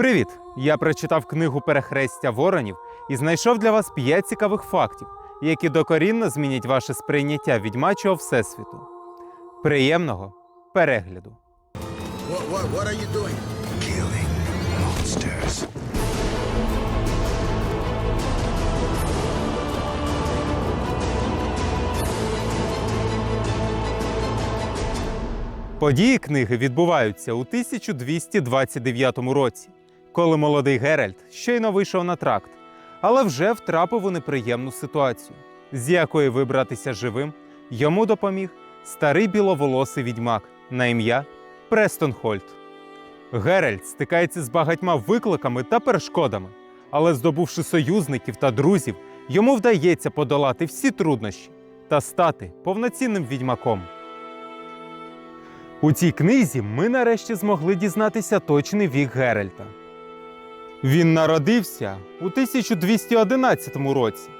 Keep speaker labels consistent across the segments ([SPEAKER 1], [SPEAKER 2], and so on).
[SPEAKER 1] Привіт! Я прочитав книгу Перехрестя воронів і знайшов для вас п'ять цікавих фактів, які докорінно змінять ваше сприйняття відьмачого всесвіту. Приємного перегляду!
[SPEAKER 2] What, what, what are you doing?
[SPEAKER 3] Killing monsters.
[SPEAKER 1] Події книги відбуваються у 1229 році, коли молодий Геральт щойно вийшов на тракт, але вже втрапив у неприємну ситуацію, з якої вибратися живим йому допоміг старий біловолосий відьмак на ім'я Престон Хольт. Геральт стикається з багатьма викликами та перешкодами, але здобувши союзників та друзів, йому вдається подолати всі труднощі та стати повноцінним відьмаком. У цій книзі ми нарешті змогли дізнатися точний вік Геральта. Він народився у 1211 році,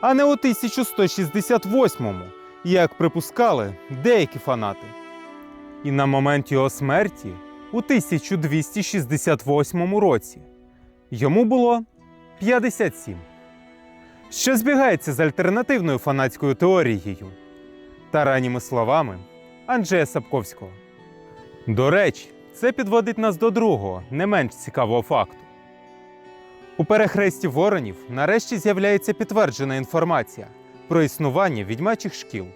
[SPEAKER 1] а не у 1168, як припускали деякі фанати. І на момент його смерті у 1268 році йому було 57, що збігається з альтернативною фанатською теорією та ранніми словами Анджея Сапковського. До речі, це підводить нас до другого, не менш цікавого факту. У перехресті воронів нарешті з'являється підтверджена інформація про існування відьмачих шкіл.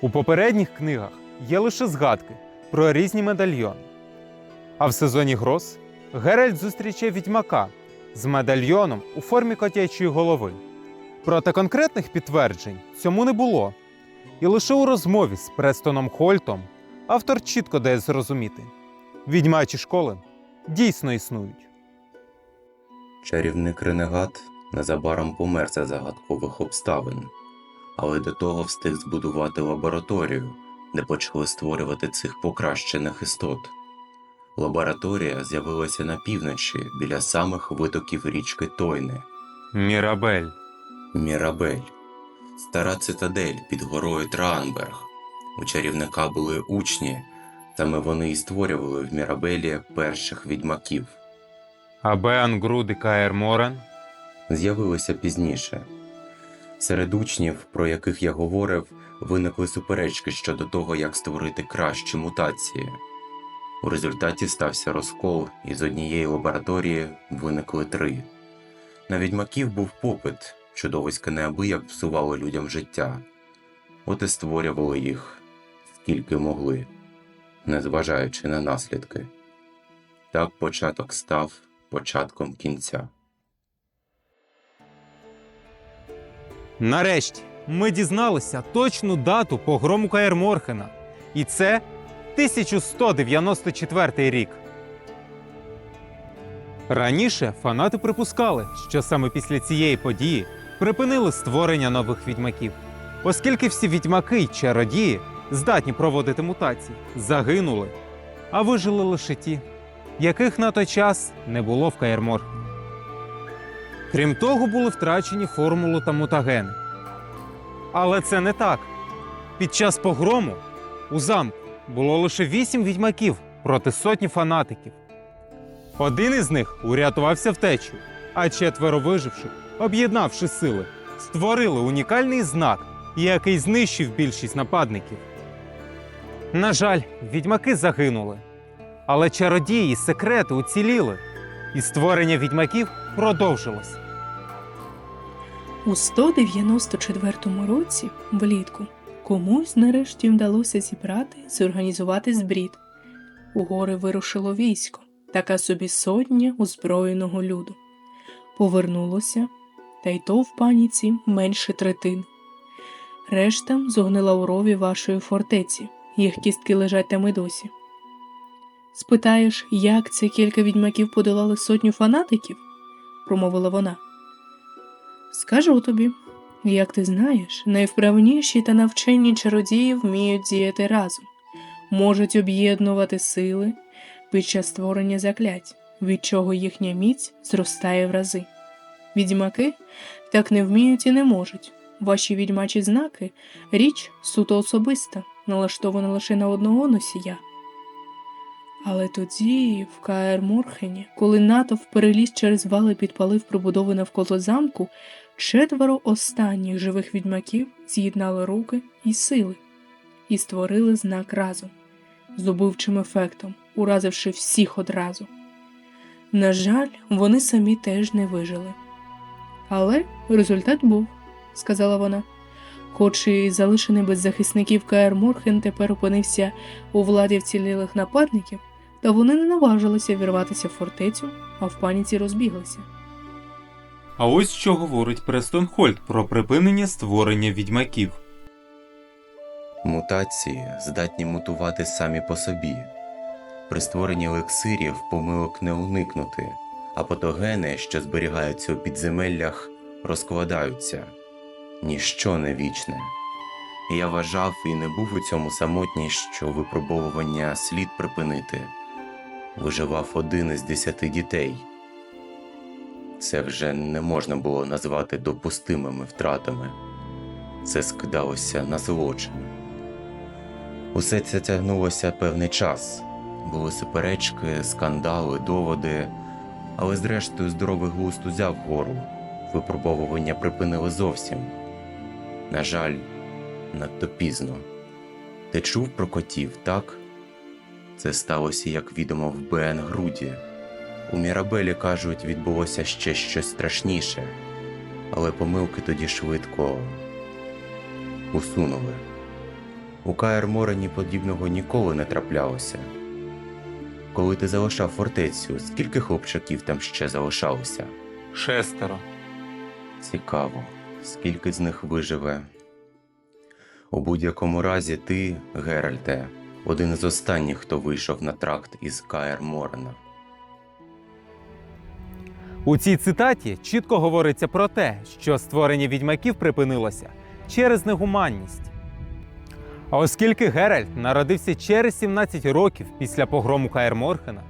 [SPEAKER 1] У попередніх книгах є лише згадки про різні медальйони. А в сезоні гроз Геральт зустрічає відьмака з медальйоном у формі котячої голови. Проте конкретних підтверджень цьому не було. І лише у розмові з Престоном Хольтом автор чітко дає зрозуміти: відьмачі школи дійсно існують.
[SPEAKER 4] Чарівник Ренегат незабаром помер за загадкових обставин, але до того встиг збудувати лабораторію, де почали створювати цих покращених істот. Лабораторія з'явилася на півночі біля самих витоків річки Тойне,
[SPEAKER 1] Мірабель.
[SPEAKER 4] Мірабель, стара цитадель під горою Траанберг. У чарівника були учні, саме вони і створювали в Мірабелі перших відьмаків.
[SPEAKER 1] А Беан Груд і Каєр Морен
[SPEAKER 4] з'явилися пізніше. Серед учнів, про яких я говорив, виникли суперечки щодо того, як створити кращі мутації. У результаті стався розкол, і з однієї лабораторії виникли три. На відьмаків був попит, чудовиська неабияк псували людям життя. От і створювали їх скільки могли, незважаючи на наслідки. Так початок став початком кінця.
[SPEAKER 1] Нарешті ми дізналися точну дату погрому Каєр Морхена. І це 1194 рік. Раніше фанати припускали, що саме після цієї події припинили створення нових відьмаків, оскільки всі відьмаки й чародії, здатні проводити мутації, загинули, а вижили лише ті, яких на той час не було в Каєрморхені. Крім того, були втрачені формули та мутагени. Але це не так. Під час погрому у замку було лише вісім відьмаків проти сотні фанатиків. Один із них урятувався втечею, а четверо виживших, об'єднавши сили, створили унікальний знак, який знищив більшість нападників. На жаль, відьмаки загинули. Але чародії секрети уціліли, і створення відьмаків продовжилось.
[SPEAKER 5] У 194 році, влітку, комусь нарешті вдалося зібрати і зорганізувати збрід. У гори вирушило військо, така собі сотня озброєного люду. Повернулося, та й то в паніці менше третин. Решта зогнила у рові вашої фортеці, їх кістки лежать там і досі. Спитаєш, як це кілька відьмаків подолали сотню фанатиків? промовила вона. Скажу тобі, як ти знаєш, найвправніші та навчені чародії вміють діяти разом, можуть об'єднувати сили під час створення заклять, від чого їхня міць зростає в рази. Відьмаки так не вміють і не можуть. Ваші відьмачі знаки річ суто особиста, налаштована лише на одного носія. Але тоді, в Каер Морхені, коли натовп переліз через вали підпалив прибудови навколо замку, четверо останніх живих відьмаків з'єднали руки і сили і створили знак разом з убивчим ефектом, уразивши всіх одразу. На жаль, вони самі теж не вижили. Але результат був, сказала вона. Хоч і залишений без захисників Каер Морхен тепер опинився у владі вцілілих нападників, та вони не наважилися вірватися в фортецю, а в паніці розбіглися.
[SPEAKER 1] А ось що говорить Престонхольд про припинення створення відьмаків.
[SPEAKER 4] Мутації здатні мутувати самі по собі. При створенні елексирів помилок не уникнути, а патогени, що зберігаються у підземеллях, розкладаються. Ніщо не вічне. Я вважав і не був у цьому самотній, що випробовування слід припинити. Виживав один із десяти дітей. Це вже не можна було назвати допустимими втратами. Це скидалося на злочин. Усе це тягнулося певний час. Були суперечки, скандали, доводи, але зрештою здоровий глузд узяв гору. Випробовування припинили зовсім. На жаль, надто пізно. Ти чув про котів, так? Це сталося, як відомо, в Бен Груді. У Мірабелі кажуть, відбулося ще щось страшніше, але помилки тоді швидко усунули. У Каер Морені подібного ніколи не траплялося. Коли ти залишав фортецю, скільки хлопчаків там ще залишалося?
[SPEAKER 1] Шестеро.
[SPEAKER 4] Цікаво, скільки з них виживе. У будь-якому разі ти, Геральте, один з останніх, хто вийшов на тракт із Каер Морена.
[SPEAKER 1] У цій цитаті чітко говориться про те, що створення відьмаків припинилося через негуманність. А оскільки Геральт народився через 17 років після погрому Каер Морхена,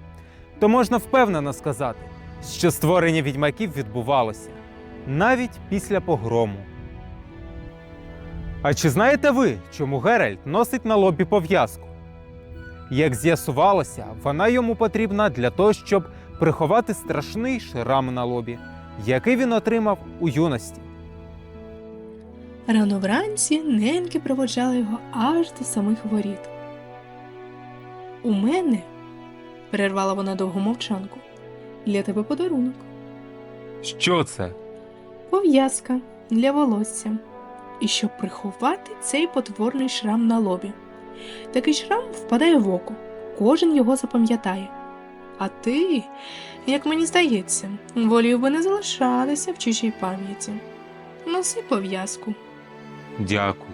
[SPEAKER 1] то можна впевнено сказати, що створення відьмаків відбувалося навіть після погрому. А чи знаєте ви, чому Геральт носить на лобі пов'язку? Як з'ясувалося, вона йому потрібна для того, щоб приховати страшний шрам на лобі, який він отримав у юності.
[SPEAKER 5] Рано вранці неньки проводжали його аж до самих воріт. У мене, перервала вона довгу мовчанку, для тебе подарунок.
[SPEAKER 1] Що це?
[SPEAKER 5] Пов'язка для волосся. І щоб приховати цей потворний шрам на лобі. Такий шрам впадає в око, кожен його запам'ятає. А ти, як мені здається, волів би не залишатися в чужій пам'яті. Носи пов'язку.
[SPEAKER 1] Дякую.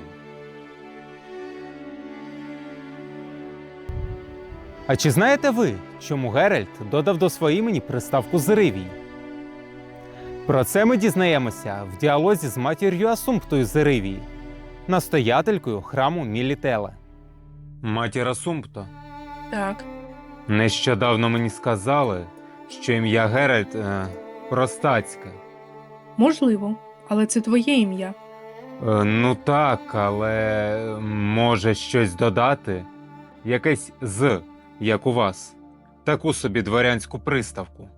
[SPEAKER 1] А чи знаєте ви, чому Геральт додав до своєї імені приставку Зривій? Про це ми дізнаємося в діалозі з матір'ю Асумптою Зривії, настоятелькою храму Мілітеле. Матір Асумпто,
[SPEAKER 5] Так,
[SPEAKER 1] нещодавно мені сказали, що ім'я Геральт е, простацьке.
[SPEAKER 5] можливо, але це твоє ім'я.
[SPEAKER 1] Е, Ну так, але може щось додати? Якесь з, як у вас. Таку собі дворянську приставку.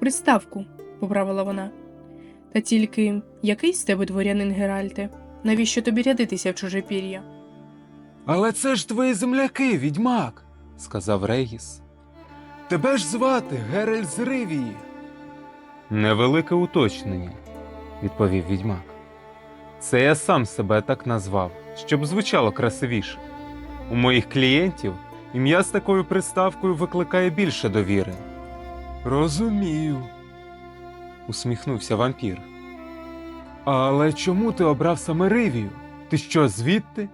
[SPEAKER 5] Приставку, поправила вона. Та тільки який з тебе дворянин Геральте? Навіщо тобі рядитися в чуже пір'я?
[SPEAKER 1] Але це ж твої земляки, відьмак, сказав Регіс. Тебе ж звати Геральт з Ривії. Невелике уточнення, відповів відьмак. Це я сам себе так назвав, щоб звучало красивіше. У моїх клієнтів ім'я з такою приставкою викликає більше довіри. Розумію, усміхнувся вампір. Але чому ти обрав саме Ривію? Ти що, звідти?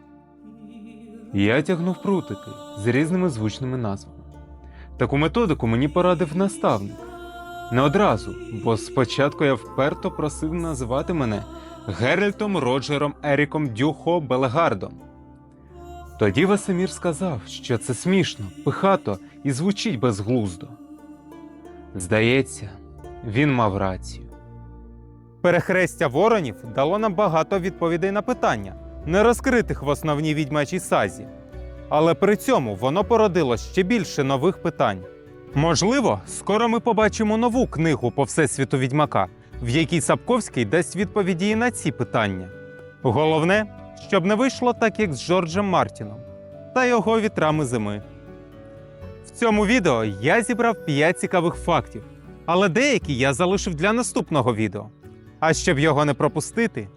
[SPEAKER 1] Я тягнув прутики з різними звучними назвами. Таку методику мені порадив наставник. Не одразу, бо спочатку я вперто просив називати мене Геральтом Роджером Еріком Дюхо Белегардом. Тоді Весемір сказав, що це смішно, пихато і звучить безглуздо. Здається, він мав рацію. Перехрестя воронів дало нам багато відповідей на питання, не розкритих в основній відьмачій сазі. Але при цьому воно породило ще більше нових питань. Можливо, скоро ми побачимо нову книгу по всесвіту відьмака, в якій Сапковський дасть відповіді і на ці питання. Головне, щоб не вийшло так, як з Джорджем Мартіном та його вітрами зими. В цьому відео я зібрав 5 цікавих фактів, але деякі я залишив для наступного відео. А щоб його не пропустити,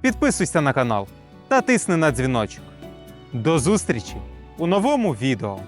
[SPEAKER 1] підписуйся на канал та тисни на дзвіночок. До зустрічі у новому відео!